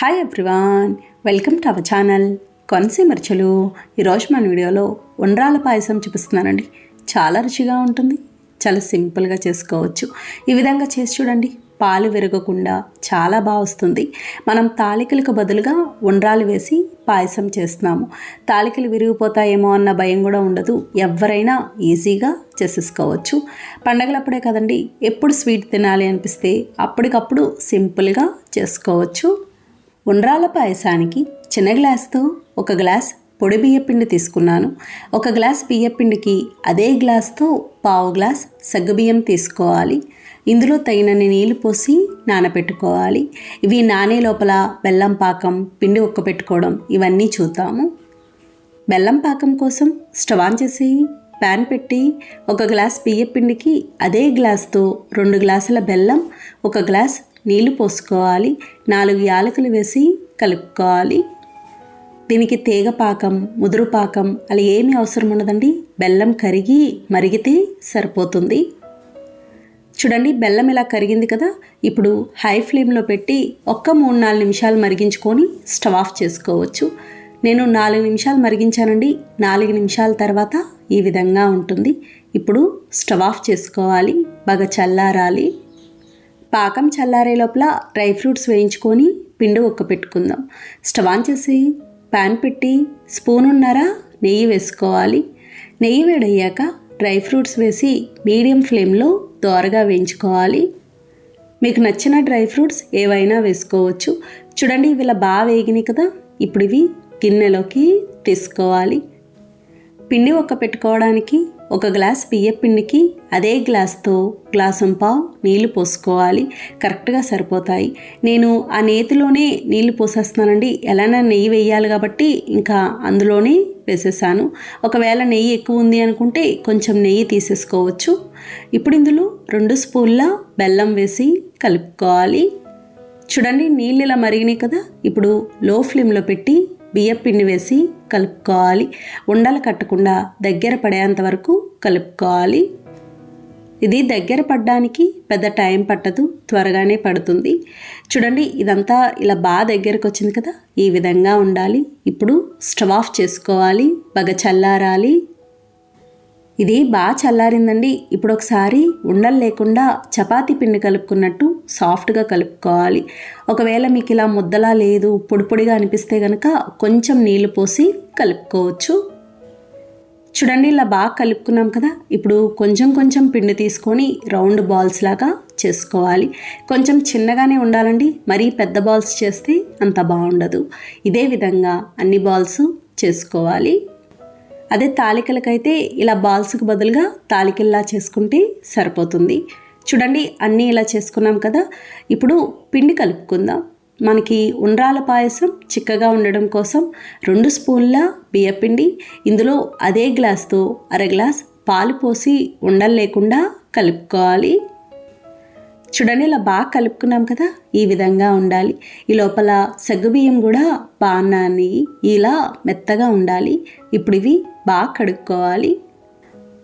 Hi everyone welcome to our channel కొనసీమర్చలు ఈరోజు మన వీడియోలో ఉండ్రాల పాయసం చూపిస్తున్నానండి. చాలా రుచిగా ఉంటుంది. చాలా సింపుల్గా చేసుకోవచ్చు. ఈ విధంగా చేసి చూడండి. పాలు విరగకుండా చాలా బాగా వస్తుంది. మనం తాలికలకు బదులుగా ఉండ్రాలు వేసి పాయసం చేస్తున్నాము. తాలికలు విరిగిపోతాయేమో అన్న భయం కూడా ఉండదు. ఎవరైనా ఈజీగా చేసేసుకోవచ్చు. పండగలప్పుడే కదండి ఎప్పుడు స్వీట్ తినాలి అనిపిస్తే అప్పటికప్పుడు సింపుల్గా చేసుకోవచ్చు. ఉండ్రాల పాయసానికి చిన్న గ్లాస్తో ఒక గ్లాస్ పొడి బియ్యపిండి తీసుకున్నాను. ఒక గ్లాస్ బియ్యపిండికి అదే గ్లాస్తో పావు గ్లాస్ సగ్గుబియ్యం తీసుకోవాలి. ఇందులో తగినన్ని నీళ్ళు పోసి నానబెట్టుకోవాలి ఇవి నానే లోపల బెల్లం పాకం పిండి ఉక్కపెట్టుకోవడం ఇవన్నీ చూద్దాము. బెల్లం పాకం కోసం స్టవ్ ఆన్ చేసి ప్యాన్ పెట్టి ఒక గ్లాస్ బియ్యపిండికి అదే గ్లాస్తో రెండు గ్లాసుల బెల్లం ఒక గ్లాస్ నీళ్ళు పోసుకోవాలి. నాలుగు యాలకులు వేసి కలుపుకోవాలి. దీనికి తీగపాకం ముదురుపాకం అలా ఏమీ అవసరం ఉండదండి. బెల్లం కరిగి మరిగితే సరిపోతుంది. చూడండి బెల్లం ఇలా కరిగింది కదా. ఇప్పుడు హై ఫ్లేమ్లో పెట్టి ఒక్క మూడు నాలుగు నిమిషాలు మరిగించుకొని స్టవ్ ఆఫ్ చేసుకోవచ్చు. నేను నాలుగు నిమిషాలు మరిగించానండి. నాలుగు నిమిషాల తర్వాత ఈ విధంగా ఉంటుంది. ఇప్పుడు స్టవ్ ఆఫ్ చేసుకోవాలి. బాగా చల్లారాలి. పాకం చల్లారే లోపల డ్రై ఫ్రూట్స్ వేయించుకొని పిండి ఉక్క పెట్టుకుందాం స్టవ్ ఆన్ చేసి ప్యాన్ పెట్టి స్పూన్ ఉన్నారా నెయ్యి వేసుకోవాలి. నెయ్యి వేడయ్యాక డ్రై ఫ్రూట్స్ వేసి మీడియం ఫ్లేమ్లో దోరగా వేయించుకోవాలి. మీకు నచ్చిన డ్రై ఫ్రూట్స్ ఏవైనా వేసుకోవచ్చు. చూడండి ఇవి ఇలా బాగా వేగినాయి కదా. ఇప్పుడు ఇవి గిన్నెలోకి తీసుకోవాలి. పిండి ఒక్క పెట్టుకోవడానికి ఒక గ్లాస్ బియ్య పిండికి అదే గ్లాస్తో గ్లాసం పావు నీళ్ళు పోసుకోవాలి. కరెక్ట్గా సరిపోతాయి. నేను ఆ నేతిలోనే నీళ్ళు పోసేస్తున్నానండి. ఎలానా నెయ్యి వేయాలి కాబట్టి ఇంకా అందులోనే వేసేసాను. ఒకవేళ నెయ్యి ఎక్కువ ఉంది అనుకుంటే కొంచెం నెయ్యి తీసేసుకోవచ్చు. ఇప్పుడు ఇందులో రెండు స్పూన్ల బెల్లం వేసి కలుపుకోవాలి. చూడండి నీళ్ళు ఇలా మరిగినాయి కదా. ఇప్పుడు లో ఫ్లేమ్లో పెట్టి బియ్యం పిండి వేసి కలుపుకోవాలి. ఉండలు కట్టకుండా దగ్గర పడేంత వరకు కలుపుకోవాలి. ఇది దగ్గర పడడానికి పెద్ద టైం పట్టదు త్వరగానే పడుతుంది. చూడండి ఇదంతా ఇలా బాగా దగ్గరకు వచ్చింది కదా ఈ విధంగా ఉండాలి. ఇప్పుడు స్టవ్ ఆఫ్ చేసుకోవాలి బాగా చల్లారాలి. ఇది బాగా చల్లారిందండి. ఇప్పుడు ఒకసారి ఉండలు లేకుండా చపాతీ పిండి కలుపుకున్నట్టు సాఫ్ట్గా కలుపుకోవాలి. ఒకవేళ మీకు ఇలా ముద్దలా లేదు పొడి పొడిగా అనిపిస్తే కనుక కొంచెం నీళ్ళు పోసి కలుపుకోవచ్చు. చూడండి ఇలా బాగా కలుపుకున్నాం కదా. ఇప్పుడు కొంచెం కొంచెం పిండి తీసుకొని రౌండ్ బాల్స్ లాగా చేసుకోవాలి. కొంచెం చిన్నగానే ఉండాలండి. మరీ పెద్ద బాల్స్ చేస్తే అంత బాగుండదు. ఇదే విధంగా అన్ని బాల్స్ చేసుకోవాలి. అదే తాలికలకైతే ఇలా బాల్స్కి బదులుగా తాలికల్లా చేసుకుంటే సరిపోతుంది. చూడండి అన్నీ ఇలా చేసుకున్నాం కదా. ఇప్పుడు పిండి కలుపుకుందాం. మనకి ఉండ్రాల పాయసం చిక్కగా ఉండడం కోసం రెండు స్పూన్ల బియ్యపిండి ఇందులో అదే గ్లాస్తో అర గ్లాస్ పాలు పోసి ఉండలు లేకుండా కలుపుకోవాలి. చూడండి ఇలా బాగా కలుపుకున్నాం కదా ఈ విధంగా ఉండాలి. ఈ లోపల సగ్గుబియ్యం కూడా పానాన్ని ఇలా మెత్తగా ఉండాలి. ఇప్పుడు ఇవి బాగా కడుక్కోవాలి.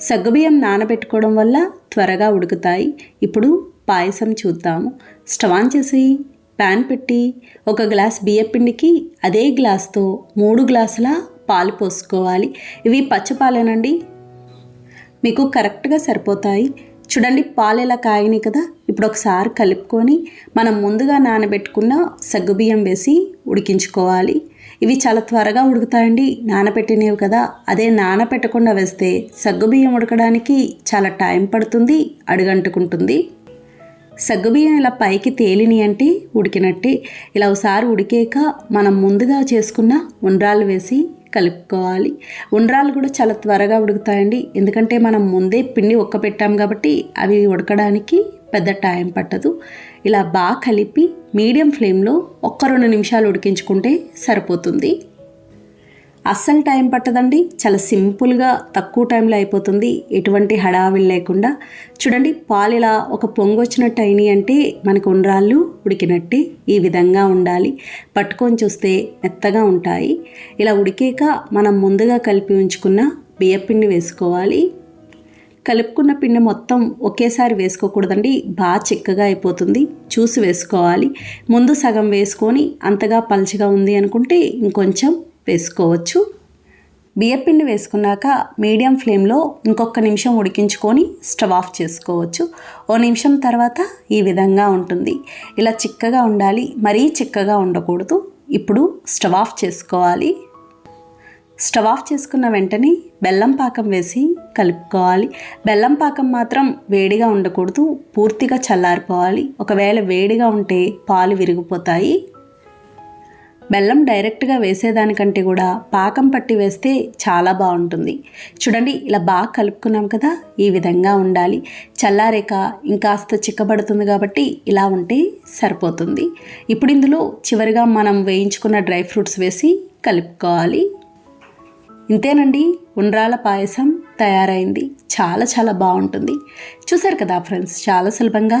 సగ్గుబియ్యం నానబెట్టుకోవడం వల్ల త్వరగా ఉడుకుతాయి. ఇప్పుడు పాయసం చూద్దాము. స్టవ్ ఆన్ చేసి ప్యాన్ పెట్టి ఒక గ్లాస్ బియ్యపిండికి అదే గ్లాస్తో మూడు గ్లాసుల పాలు పోసుకోవాలి. ఇవి పచ్చపాలేనండి మీకు కరెక్ట్గా సరిపోతాయి. చూడండి పాలు ఎలా కాగినాయి కదా. ఇప్పుడు ఒకసారి కలుపుకొని మనం ముందుగా నానబెట్టుకున్న సగ్గుబియ్యం వేసి ఉడికించుకోవాలి. ఇవి చాలా త్వరగా ఉడుకుతాయండి. నానబెట్టినవి కదా. అదే నానబెట్టకుండా వేస్తే సగ్గుబియ్యం ఉడకడానికి చాలా టైం పడుతుంది అడుగంటుకుంటుంది. సగ్గుబియ్యం ఇలా పైకి తేలిని అంటే ఉడికినట్టే. ఇలా ఒకసారి ఉడికాక మనం ముందుగా చేసుకున్న ఉండ్రాలు వేసి కలుపుకోవాలి. ఉండ్రాలు కూడా చాలా త్వరగా ఉడుకుతాయండి. ఎందుకంటే మనం ముందే పిండి ఉక్కపెట్టాం కాబట్టి అవి ఉడకడానికి పెద్ద టైం పట్టదు. ఇలా బాగా కలిపి మీడియం ఫ్లేమ్లో ఒక్క రెండు నిమిషాలు ఉడికించుకుంటే సరిపోతుంది. అస్సలు టైం పట్టదండి. చాలా సింపుల్గా తక్కువ టైంలో అయిపోతుంది. ఎటువంటి హడావిడి లేకుండా. చూడండి పాలు ఇలా ఒక పొంగు వచ్చినట్టు అయినాయి అంటే మనకు ఉండ్రాళ్ళు ఉడికినట్టే ఈ విధంగా ఉండాలి. పట్టుకొని చూస్తే మెత్తగా ఉంటాయి. ఇలా ఉడికాక మనం ముందుగా కలిపి ఉంచుకున్న బియ్యపిండి వేసుకోవాలి. కలుపుకున్న పిండి మొత్తం ఒకేసారి వేసుకోకూడదండి. బాగా చిక్కగా అయిపోతుంది. చూసి వేసుకోవాలి. ముందు సగం వేసుకొని అంతగా పలచగా ఉంది అనుకుంటే ఇంకొంచెం వేసుకోవచ్చు. బియ్యపిండి వేసుకున్నాక మీడియం ఫ్లేమ్లో ఇంకొక నిమిషం ఉడికించుకొని స్టవ్ ఆఫ్ చేసుకోవచ్చు. ఓ నిమిషం తర్వాత ఈ విధంగా ఉంటుంది. ఇలా చిక్కగా ఉండాలి మరీ చిక్కగా ఉండకూడదు. ఇప్పుడు స్టవ్ ఆఫ్ చేసుకోవాలి. స్టవ్ ఆఫ్ చేసుకున్న వెంటనే బెల్లం పాకం వేసి కలుపుకోవాలి. బెల్లం పాకం మాత్రం వేడిగా ఉండకూడదు పూర్తిగా చల్లారిపోవాలి. ఒకవేళ వేడిగా ఉంటే పాలు విరిగిపోతాయి. బెల్లం డైరెక్ట్గా వేసేదానికంటే కూడా పాకం పట్టి వేస్తే చాలా బాగుంటుంది. చూడండి ఇలా బాగా కలుపుకున్నాం కదా ఈ విధంగా ఉండాలి. చల్లారేక ఇంకాస్త చిక్కబడుతుంది కాబట్టి ఇలా ఉంటే సరిపోతుంది. ఇప్పుడు ఇందులో చివరిగా మనం వేయించుకున్న డ్రై ఫ్రూట్స్ వేసి కలుపుకోవాలి. ఇంతేనండి ఉండ్రాల పాయసం తయారైంది. చాలా చాలా బాగుంటుంది. చూసారు కదా ఫ్రెండ్స్ చాలా సులభంగా